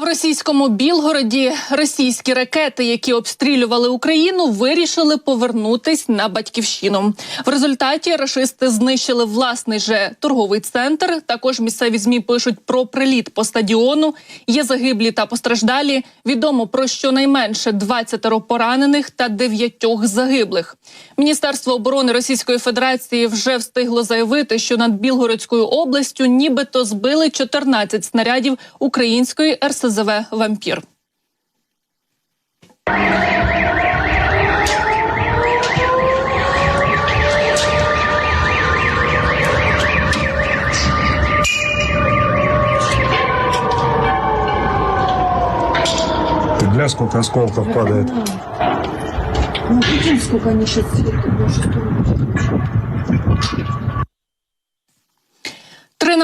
В російському Білгороді російські ракети, які обстрілювали Україну, вирішили повернутись на батьківщину. В результаті рашисти знищили власний же торговий центр. Також місцеві змі пишуть про приліт по стадіону. Є загиблі та постраждалі. Відомо про щонайменше 20 поранених та 9 загиблих. Міністерство оборони Російської Федерації вже встигло заявити, що над Білгородською областю нібито збили 14 снарядів української созове вампир. Ты бля, сколько осколков падает. Ну, прикинь, сколько они сейчас тебе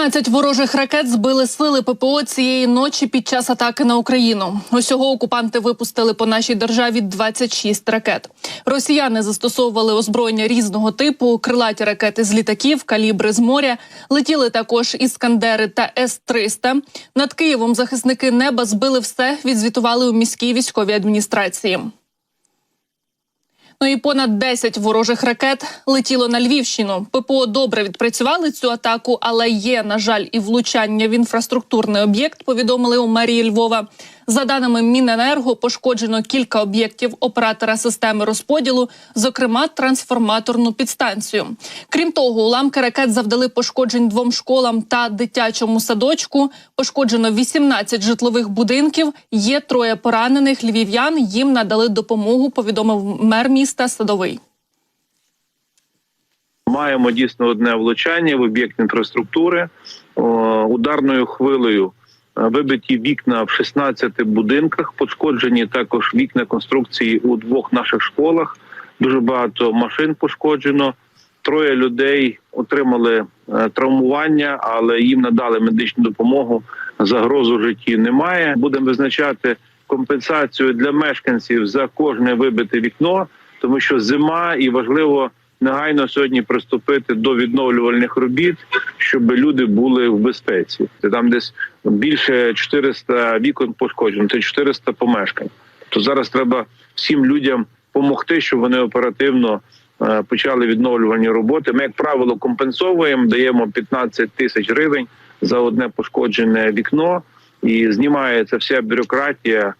15 ворожих ракет збили сили ППО цієї ночі під час атаки на Україну. Усього окупанти випустили по нашій державі 26 ракет. Росіяни застосовували озброєння різного типу, крилаті ракети з літаків, калібри з моря. Летіли також іскандери та с 300 Над Києвом захисники неба збили все, відзвітували у міській військовій адміністрації. Ну і понад 10 ворожих ракет летіло на Львівщину. ППО добре відпрацювали цю атаку, але є, на жаль, і влучання в інфраструктурний об'єкт. Повідомили у мерії Львова. За даними Міненерго, пошкоджено кілька об'єктів оператора системи розподілу, зокрема трансформаторну підстанцію. Крім того, уламки ракет завдали пошкоджень двом школам та дитячому садочку. Пошкоджено 18 житлових будинків. Є троє поранених львів'ян. Їм надали допомогу. Повідомив мер міста Садовий. Маємо дійсно одне влучання в об'єкт інфраструктури О, ударною хвилею. Е, Вибиті вікна в 16 будинках, пошкоджені також вікна конструкції у двох наших школах. Дуже багато машин пошкоджено. Троє людей отримали е, травмування, але їм надали медичну допомогу. Загрозу житті немає. Будемо визначати компенсацію для мешканців за кожне вибите вікно, тому що зима і важливо негайно сьогодні приступити до відновлювальних робіт, щоб люди були в безпеці. Там десь більше 400 вікон пошкоджено, це 400 помешкань. То зараз треба всім людям допомогти, щоб вони оперативно е, почали відновлювальні роботи. Ми, як правило, компенсовуємо, даємо 15 тисяч гривень за одне пошкоджене вікно, і знімається вся бюрократія